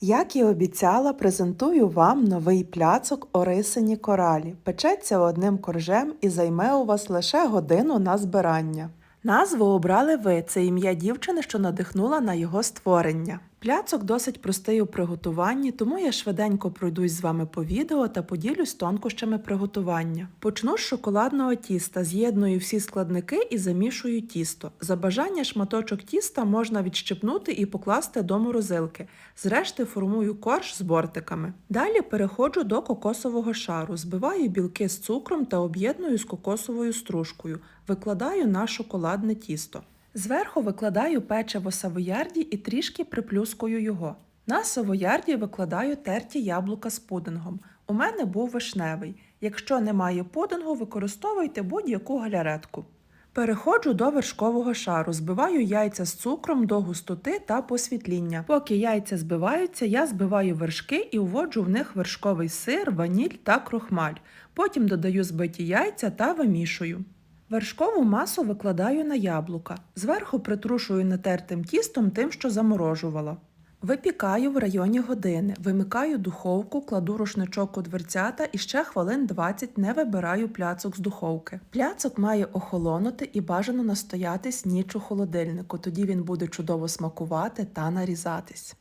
Як і обіцяла, презентую вам новий пляцок Орисині коралі. Печеться одним коржем і займе у вас лише годину на збирання. Назву обрали ви це ім'я дівчини, що надихнула на його створення. Пляцок досить простий у приготуванні, тому я швиденько пройдусь з вами по відео та поділюсь тонкощами приготування. Почну з шоколадного тіста, з'єдную всі складники і замішую тісто. За бажання шматочок тіста можна відщипнути і покласти до морозилки. Зрешти формую корж з бортиками. Далі переходжу до кокосового шару, збиваю білки з цукром та об'єдную з кокосовою стружкою. Викладаю на шоколадне тісто. Зверху викладаю печиво савоярді і трішки приплюскую його. На савоярді викладаю терті яблука з пудингом. У мене був вишневий. Якщо немає пудингу, використовуйте будь-яку галяретку. Переходжу до вершкового шару, збиваю яйця з цукром до густоти та посвітління. Поки яйця збиваються, я збиваю вершки і вводжу в них вершковий сир, ваніль та крохмаль. Потім додаю збиті яйця та вимішую. Вершкову масу викладаю на яблука. Зверху притрушую натертим тістом тим, що заморожувала. Випікаю в районі години, вимикаю духовку, кладу рушничок у дверцята і ще хвилин 20 не вибираю пляцок з духовки. Пляцок має охолонути і бажано настоятись ніч у холодильнику, тоді він буде чудово смакувати та нарізатись.